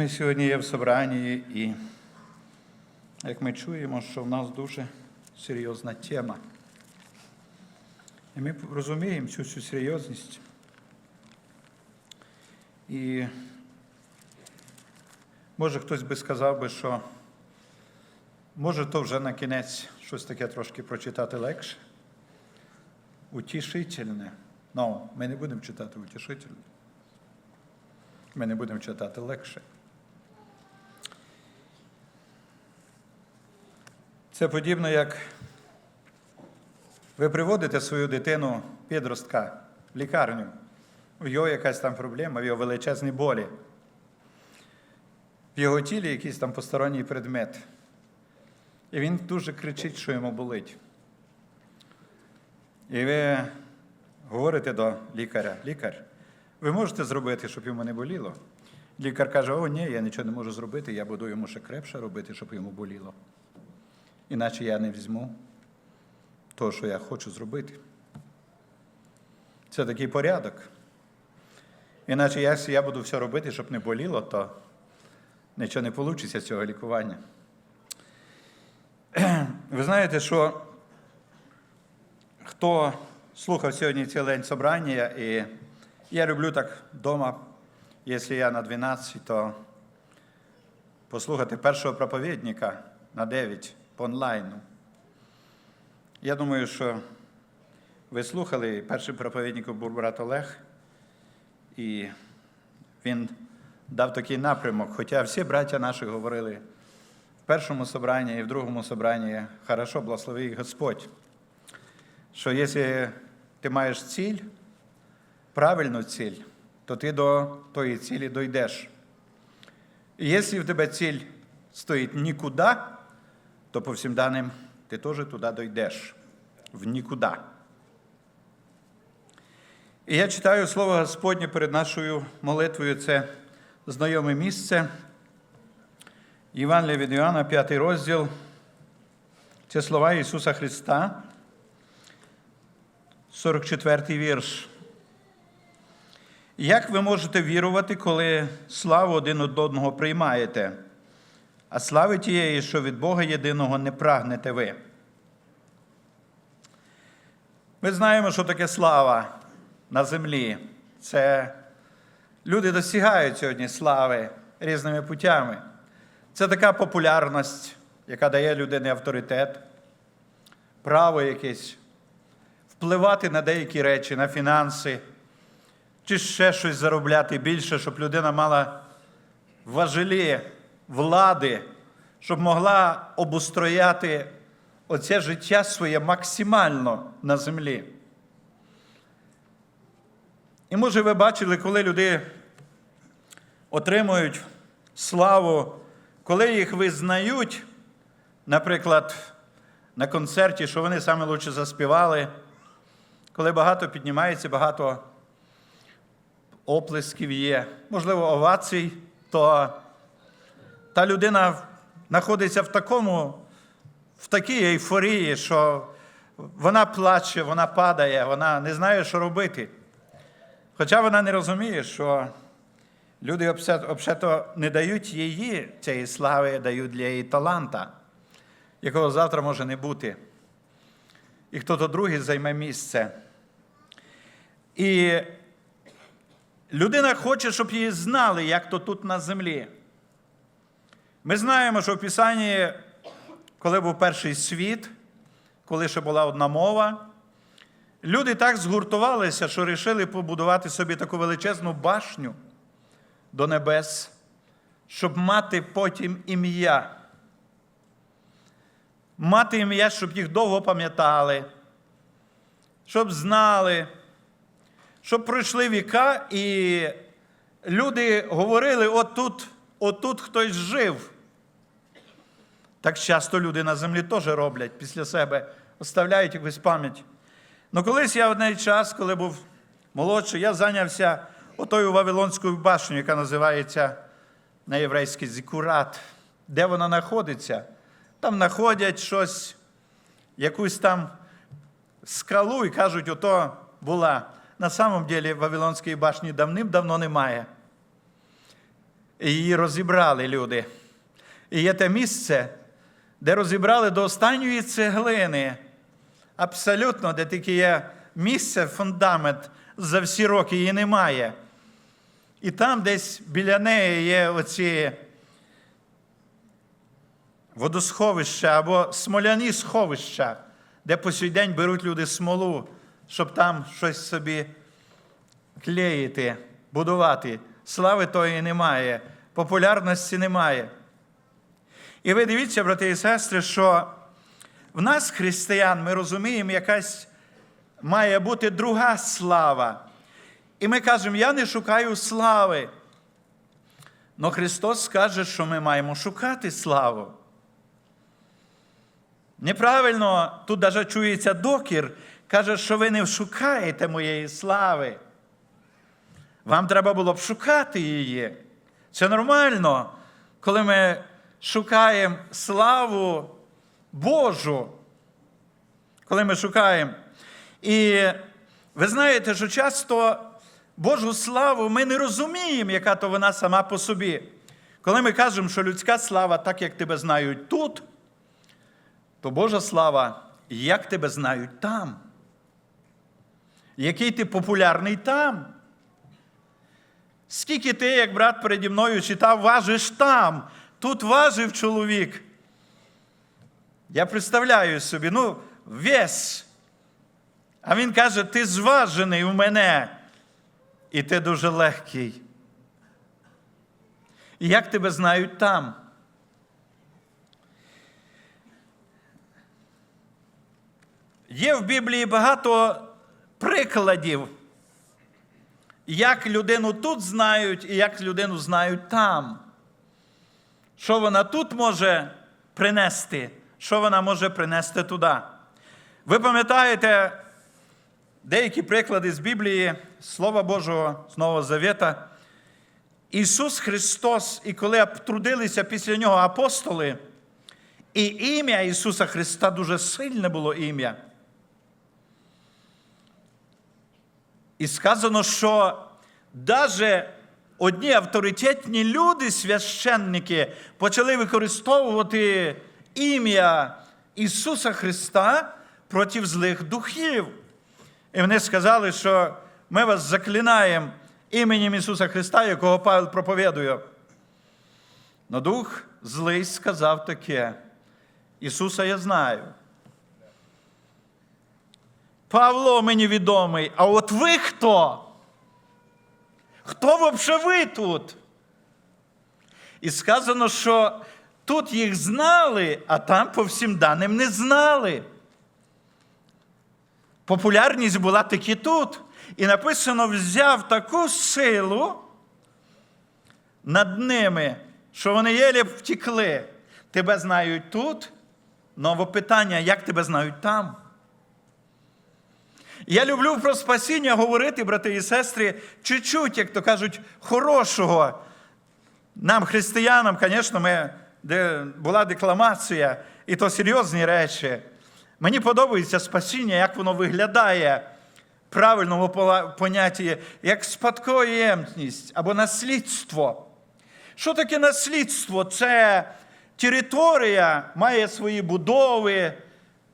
Ми сьогодні є в собранні, і як ми чуємо, що в нас дуже серйозна тема. І ми розуміємо цю всю серйозність. І може хтось би сказав би, що може то вже на кінець щось таке трошки прочитати легше. Утішительне. Ну, ми не будемо читати утішительне. Ми не будемо читати легше. Це подібно, як ви приводите свою дитину підростка в лікарню. У його якась там проблема, в його величезні болі. В його тілі якийсь там посторонній предмет. І він дуже кричить, що йому болить. І ви говорите до лікаря, лікар, ви можете зробити, щоб йому не боліло? Лікар каже, о, ні, я нічого не можу зробити, я буду йому ще крепше робити, щоб йому боліло. Іначе я не візьму того, що я хочу зробити. Це такий порядок. Іначе якщо я буду все робити, щоб не боліло, то нічого не вийде з цього лікування. Ви знаєте, що хто слухав сьогодні цілий день собрання, і я люблю так вдома, якщо я на 12, то послухати першого проповідника на 9 по онлайну. Я думаю, що ви слухали, першим проповідником був брат Олег, і він дав такий напрямок. Хоча всі браття наші говорили в першому собранні і в другому собранні, хорошо, благослови Господь. Що якщо ти маєш ціль, правильну ціль, то ти до тої цілі дойдеш. І якщо в тебе ціль стоїть нікуди, то по всім даним ти теж туди дойдеш. В нікуди. І я читаю слово Господнє перед нашою молитвою. Це знайоме місце. Іван від Іоанна, 5 розділ. Це слова Ісуса Христа. 44 вірш. Як ви можете вірувати, коли славу один одного приймаєте, а слави тієї, що від Бога єдиного не прагнете ви? Ми знаємо, що таке слава на землі. Це люди досягають сьогодні слави різними путями. Це така популярність, яка дає людині авторитет, право якесь впливати на деякі речі, на фінанси, чи ще щось заробляти більше, щоб людина мала важелі влади, щоб могла обустрояти оце життя своє максимально на землі. І може ви бачили, коли люди отримують славу, коли їх визнають, наприклад, на концерті, що вони саме лучше заспівали, коли багато піднімається, багато оплесків є, можливо, овацій, то та людина знаходиться в такому, в такій ейфорії, що вона плаче, вона падає, вона не знає, що робити. Хоча вона не розуміє, що люди взагалі не дають її цієї слави, дають для її таланта, якого завтра може не бути. І хто-то другий займе місце. І людина хоче, щоб її знали, як то тут на землі. Ми знаємо, що в Писанні, коли був перший світ, коли ще була одна мова, люди так згуртувалися, що вирішили побудувати собі таку величезну башню до небес, щоб мати потім ім'я. Мати ім'я, щоб їх довго пам'ятали, щоб знали, щоб пройшли віка, і люди говорили: отут, отут хтось жив. Так часто люди на землі теж роблять після себе, оставляють якусь пам'ять. Ну, колись я в одний час, коли був молодший, я зайнявся отою Вавилонською башнею, яка називається на єврейський Зікурат. Де вона знаходиться? Там знаходять щось, якусь там скалу і кажуть, ото була. На самом деле Вавилонської башні давним-давно немає. Її розібрали люди. І є те місце, де розібрали до останньої цеглини. Абсолютно, де тільки є місце, фундамент за всі роки її немає. І там десь біля неї є оці водосховища або смоляні сховища, де по сей день беруть люди смолу, щоб там щось собі клеїти, будувати. Слави тої немає, популярності немає. І ви дивіться, брати і сестри, що в нас, християн, ми розуміємо, якась має бути друга слава. І ми кажемо, я не шукаю слави. Но Христос каже, що ми маємо шукати славу. Неправильно, тут навіть чується докір, каже, що ви не шукаєте моєї слави. Вам треба було б шукати її. Це нормально, коли ми шукаємо славу Божу. Коли ми шукаємо. І ви знаєте, що часто Божу славу ми не розуміємо, яка то вона сама по собі. Коли ми кажемо, що людська слава, так як тебе знають тут, то Божа слава, як тебе знають там. Який ти популярний там. Скільки ти, як брат переді мною читав, важиш там, тут важив чоловік. Я представляю собі, ну, весь. А він каже: ти зважений у мене, і ти дуже легкий. І як тебе знають там? Є в Біблії багато прикладів, як людину тут знають і як людину знають там. Що вона тут може принести, що вона може принести туди. Ви пам'ятаєте деякі приклади з Біблії, Слова Божого з Нового Завета. Ісус Христос, і коли трудилися після нього апостоли, і ім'я Ісуса Христа дуже сильне було ім'я. І сказано, що навіть одні авторитетні люди, священники, почали використовувати ім'я Ісуса Христа проти злих духів. І вони сказали, що ми вас заклинаємо іменем Ісуса Христа, якого Павел проповідує. Но дух злий сказав таке: Ісуса я знаю. Павло мені відомий, а от ви хто? Хто взагалі ви тут? І сказано, що тут їх знали, а там по всім даним не знали. Популярність була таки тут. І написано, взяв таку силу над ними, що вони єлі втікли. Тебе знають тут, нове питання, як тебе знають там. Я люблю про спасіння говорити, брати і сестри, чуть-чуть, як то кажуть, хорошого. Нам, християнам, звісно, ми, де була декламація, і то серйозні речі. Мені подобається спасіння, як воно виглядає в правильному понятті, як спадкоємність або наслідство. Що таке наслідство? Це територія має свої будови,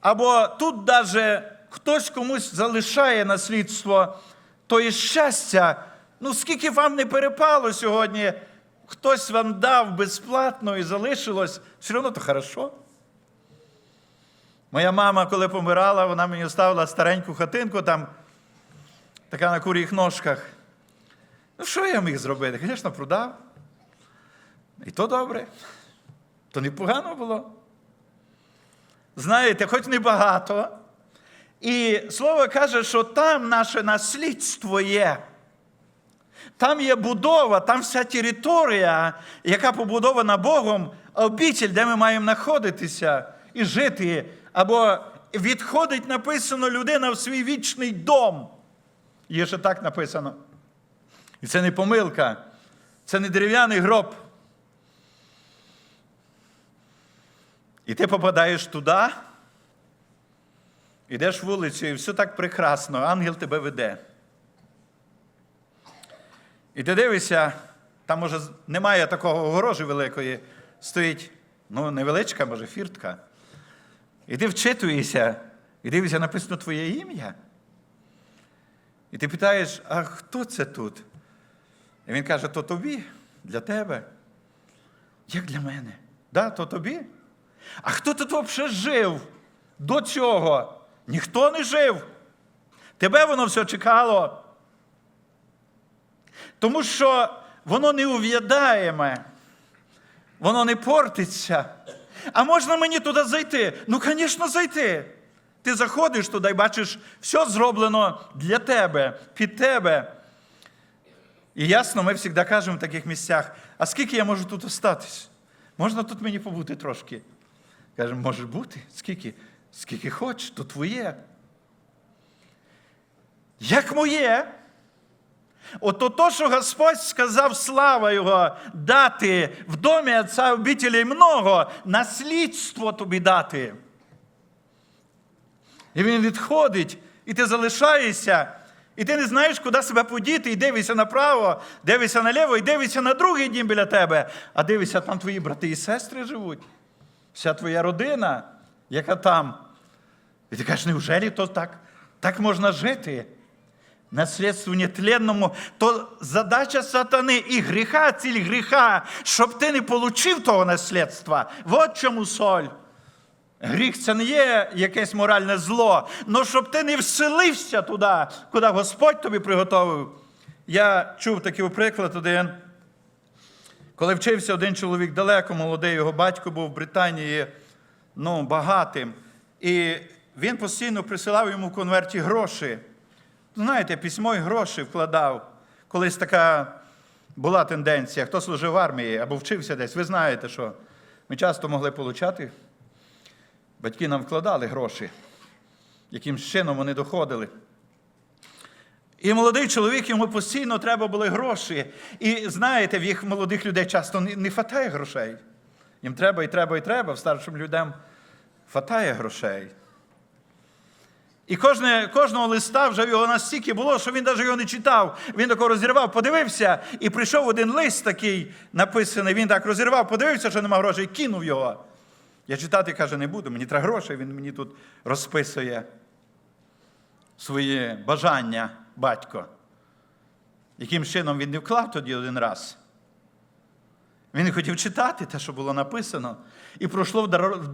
або тут навіть хтось комусь залишає наслідство, то і щастя. Ну, скільки вам не перепало сьогодні, хтось вам дав безплатно і залишилось, все одно то хорошо. Моя мама, коли помирала, вона мені оставила стареньку хатинку, там, така на куріх ножках. Ну, що я міг зробити? Звісно, продав. І то добре. То непогано було. Знаєте, хоч небагато. І слово каже, що там наше наслідство є. Там є будова, там вся територія, яка побудована Богом, обітель, де ми маємо знаходитися і жити. Або відходить написано людина в свій вічний дом. Є ще так написано. І це не помилка, це не дерев'яний гроб. І ти попадаєш туди, йдеш вулицю, і все так прекрасно, ангел тебе веде. І ти дивишся, там, може, немає такого огорожі великої, стоїть ну, невеличка, може, фіртка. І ти вчитуєшся, і дивишся, написано твоє ім'я. І ти питаєш, а хто це тут? І він каже, то тобі, для тебе. Як для мене? Да, то тобі? А хто тут взагалі жив до цього? Ніхто не жив. Тебе воно все чекало. Тому що воно не ув'ядаєме, воно не портиться. А можна мені туди зайти? Ну, звісно, зайти. Ти заходиш туди і бачиш, все зроблено для тебе, під тебе. І ясно, ми завжди кажемо в таких місцях, а скільки я можу тут остатись? Можна тут мені побути трошки? Кажемо, може бути, скільки? Скільки хочеш, то твоє. Як моє? Ото то, що Господь сказав, слава Його, дати в домі Отця обителей много, наслідство тобі дати. І він відходить, і ти залишаєшся, і ти не знаєш, куди себе подіти, і дивишся направо, дивишся наліво, і дивишся на другий дім біля тебе, а дивишся, там твої брати і сестри живуть. Вся твоя родина, яка там. І ти кажеш, неужели то так? Так можна жити? Наслідству нетленному, то задача сатани і гріха, ціль гріха, щоб ти не получив того наслідства. Вот чому соль. Гріх це не є якесь моральне зло, але щоб ти не вселився туди, куди Господь тобі приготовив. Я чув такий приклад один. Коли вчився один чоловік далеко, молодий, його батько був в Британії ну, багатим. І він постійно присилав йому в конверті гроші. Знаєте, письмо і гроші вкладав. Колись така була тенденція, хто служив в армії або вчився десь, ви знаєте, що ми часто могли получати. Батьки нам вкладали гроші, яким чином вони доходили. І молодий чоловік, йому постійно треба були гроші. І знаєте, в їх молодих людей часто не, фатає грошей. Їм треба і треба, і треба. Старшим людям фатає грошей. І кожне, кожного листа вже його настільки було, що він навіть його не читав. Він такого розірвав, подивився, і прийшов один лист такий написаний. Він так розірвав, подивився, що нема грошей, і кинув його. Я читати, каже, не буду, мені треба грошей, він мені тут розписує свої бажання, батько. Яким чином він не вклав тоді один раз. Він не хотів читати те, що було написано. І пройшло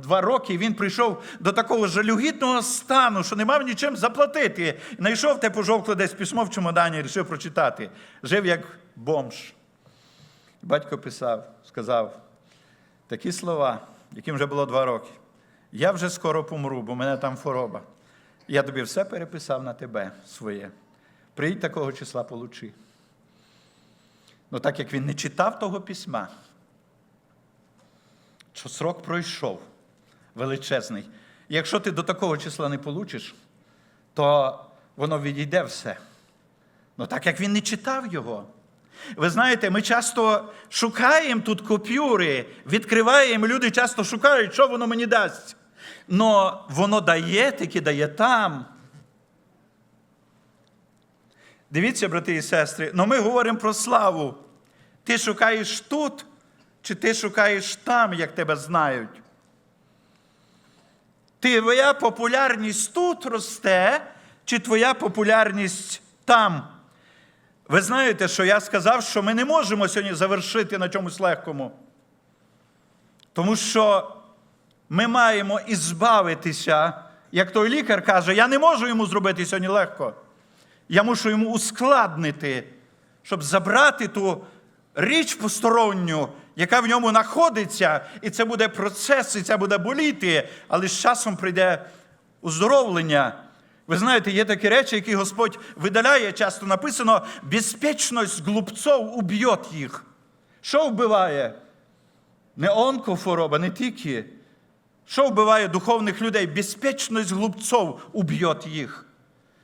два роки, і він прийшов до такого жалюгідного стану, що не мав нічим заплатити. І знайшов те пожовкле десь письмо в чемодані і вирішив прочитати. Жив як бомж. Батько писав, сказав такі слова, яким вже було два роки. Я вже скоро помру, бо мене там хвороба. Я тобі все переписав на тебе своє. Приїдь такого числа получи. Ну, так як він не читав того письма, срок пройшов величезний. Якщо ти до такого числа не получиш, то воно відійде все. Ну так як він не читав його. Ви знаєте, ми часто шукаємо тут купюри, відкриваємо, люди часто шукають, що воно мені дасть. Но воно дає, таки дає там. Дивіться, брати і сестри, но ми говоримо про славу. Ти шукаєш тут, чи ти шукаєш там, як тебе знають? Твоя популярність тут росте, чи твоя популярність там? Ви знаєте, що я сказав, що ми не можемо сьогодні завершити на чомусь легкому. Тому що ми маємо ізбавитися, як той лікар каже, я не можу йому зробити сьогодні легко. Я мушу йому ускладнити, щоб забрати ту річ посторонню, яка в ньому знаходиться, і це буде процес, і це буде боліти, але з часом прийде уздоровлення. Ви знаєте, є такі речі, які Господь видаляє, часто написано, безпечність глупцов уб'є їх. Що вбиває? Не онкохвороба, не тільки. Що вбиває духовних людей? Безпечність глупцов уб'є їх.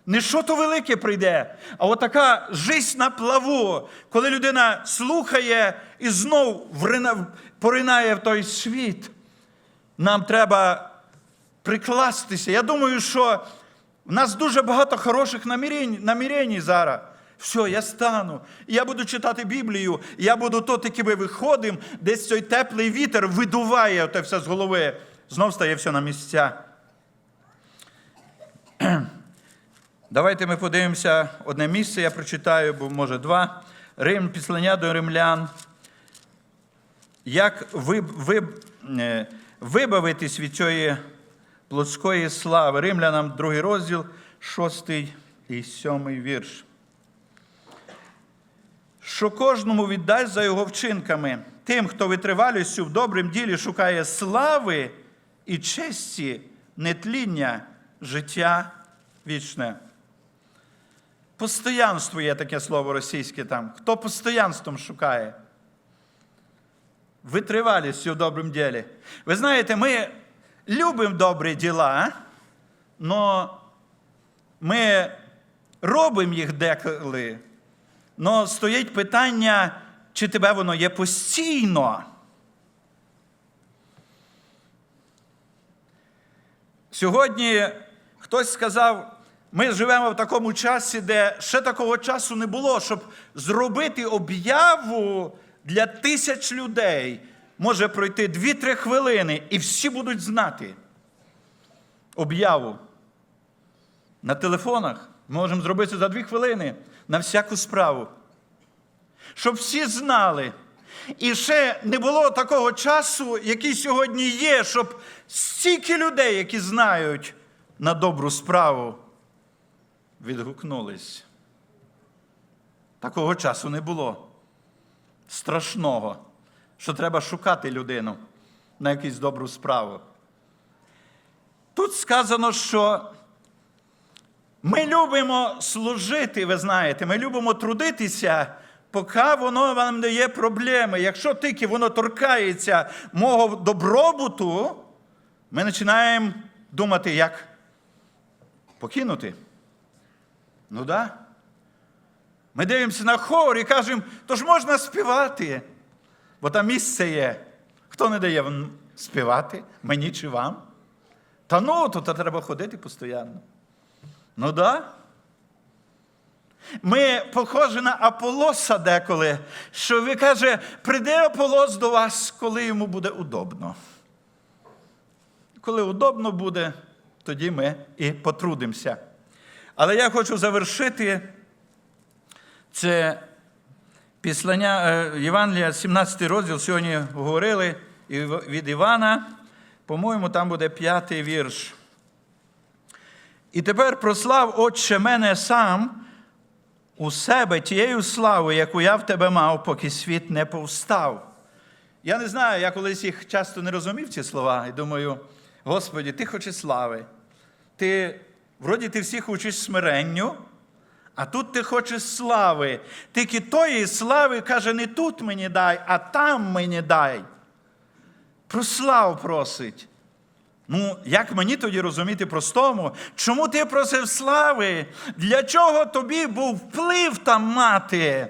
Не що то велике прийде, а отака жизнь на плаву, коли людина слухає і знов поринає в той світ. Нам треба прикластися. Я думаю, що в нас дуже багато хороших намірень, намірень зараз. Все, я стану. Я буду читати Біблію, я буду то таки ми виходимо, десь цей теплий вітер видуває те все з голови. Знов стає все на місця. Давайте ми подивимося одне місце, я прочитаю, бо може два. Рим, післання до римлян. Як ви, ви, е, вибавитись від цієї плотської слави? Римлянам, другий розділ, шостий і сьомий вірш. Що кожному віддасть за його вчинками, тим, хто витривалістю в добрім ділі шукає слави і честі, нетління, життя вічне. Постоянство є таке слово російське там. Хто постоянством шукає? Витривалістю в доброму ділі. Ви знаєте, ми любимо добрі діла, але ми робимо їх деколи. але стоїть питання, чи тебе воно є постійно. Сьогодні хтось сказав, ми живемо в такому часі, де ще такого часу не було, щоб зробити об'яву для тисяч людей. Може пройти 2-3 хвилини, і всі будуть знати об'яву. На телефонах можемо зробити за 2 хвилини на всяку справу. Щоб всі знали. І ще не було такого часу, який сьогодні є, щоб стільки людей, які знають на добру справу, відгукнулись. Такого часу не було. Страшного, що треба шукати людину на якусь добру справу. Тут сказано, що ми любимо служити, ви знаєте, ми любимо трудитися, поки воно вам не є проблеми. Якщо тільки воно торкається мого добробуту, ми починаємо думати, як покинути. Ну. Да. Ми дивимося на хор і кажемо, то ж можна співати, бо там місце є. Хто не дає співати, мені чи вам? Та ну, то треба ходити постійно. Ну да. Ми похожі на Аполоса деколи, що ви каже, прийде Аполос до вас, коли йому буде удобно. Коли удобно буде, тоді ми і потрудимося. Але я хочу завершити це післання е, Євангелія, 17 розділ. Сьогодні говорили від Івана. По-моєму, там буде п'ятий вірш. І тепер прослав, Отче, мене сам у себе тією славою, яку я в тебе мав, поки світ не повстав. Я не знаю, я колись їх часто не розумів, ці слова, і думаю, Господі, ти хочеш слави. Ти, вроді, ти всіх учиш смиренню, а тут ти хочеш слави. Тільки тої слави, каже, не тут мені дай, а там мені дай. Про славу просить. Ну, як мені тоді розуміти простому, чому ти просив слави? Для чого тобі був вплив там мати?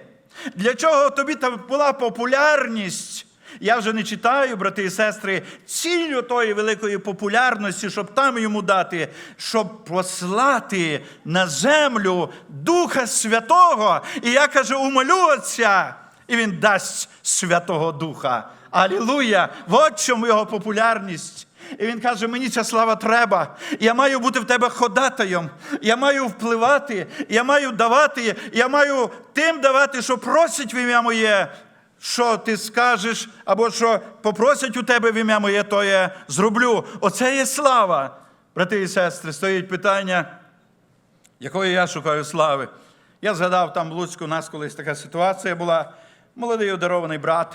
Для чого тобі там була популярність? Я вже не читаю, брати і сестри, цілю тої великої популярності, щоб там йому дати, щоб послати на землю Духа Святого. І я кажу, умолю Отця, і він дасть Святого Духа. Алілуя! От чому його популярність. І він каже: мені ця слава треба. Я маю бути в тебе ходатаєм. Я маю впливати, я маю давати, я маю тим давати, що просять в ім'я моє. Що ти скажеш, або що попросять у тебе в ім'я моє, то я зроблю. Оце є слава. Брати і сестри, стоїть питання, якої я шукаю слави. Я згадав там в Луцьку, у нас колись така ситуація була. Молодий одарований брат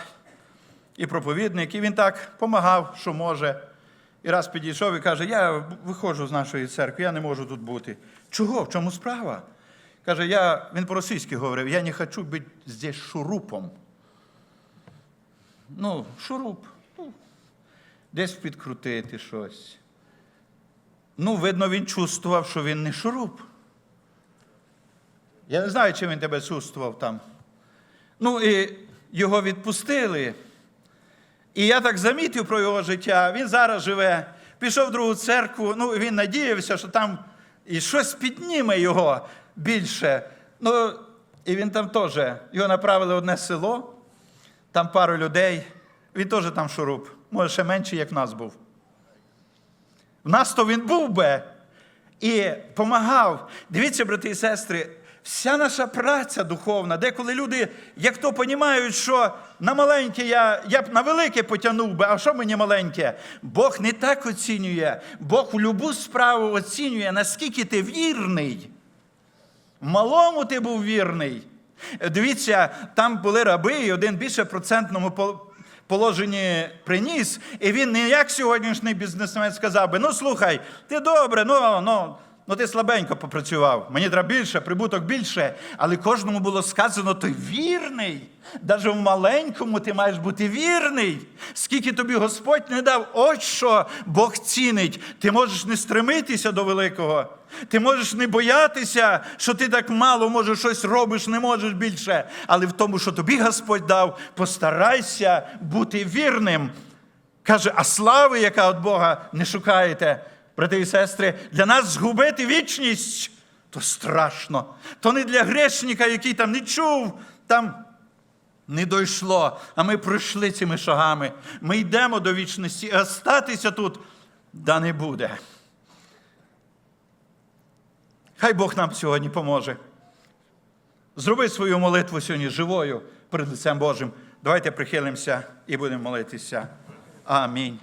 і проповідник, і він так помагав, що може. І раз підійшов і каже: Я виходжу з нашої церкви, я не можу тут бути. Чого? В чому справа? Каже, я, він по-російськи говорив, я не хочу бути здесь шурупом. Ну, шуруп. Ну, десь підкрутити щось. Ну, видно, він чувствував, що він не шуруп. Я не знаю, чи він тебе чувствував там. Ну, і його відпустили. І я так замітив про його життя. Він зараз живе, пішов в другу церкву. Ну, він надіявся, що там і щось підніме його більше. Ну, І він там теж, його направили в одне село, там пару людей, він теж там шуруп, може ще менший, як в нас був. В нас то він був би і помагав. Дивіться, брати і сестри, вся наша праця духовна, деколи люди, як то понімають, що на маленьке я, я б на велике потягнув би, а що мені маленьке? Бог не так оцінює. Бог в любу справу оцінює, наскільки ти вірний. В малому ти був вірний. Дивіться, там були раби, і один більше процентному пол- положенні приніс, і він не як сьогоднішній бізнесмен сказав би: ну слухай, ти добре, ну, ну, ну ти слабенько попрацював. Мені треба більше, прибуток більше. Але кожному було сказано, ти вірний. Навіть в маленькому ти маєш бути вірний. Скільки тобі Господь не дав, ось що Бог цінить. Ти можеш не стремитися до великого. Ти можеш не боятися, що ти так мало, може, щось робиш, не можеш більше. Але в тому, що тобі Господь дав, постарайся бути вірним. Каже, а слави, яка від Бога, не шукаєте. Брати і сестри, для нас згубити вічність то страшно. То не для грешника, який там не чув, там не дійшло. А ми пройшли цими шагами. Ми йдемо до вічності, а статися тут да не буде. Хай Бог нам сьогодні поможе. Зроби свою молитву сьогодні живою перед лицем Божим. Давайте прихилимося і будемо молитися. Амінь.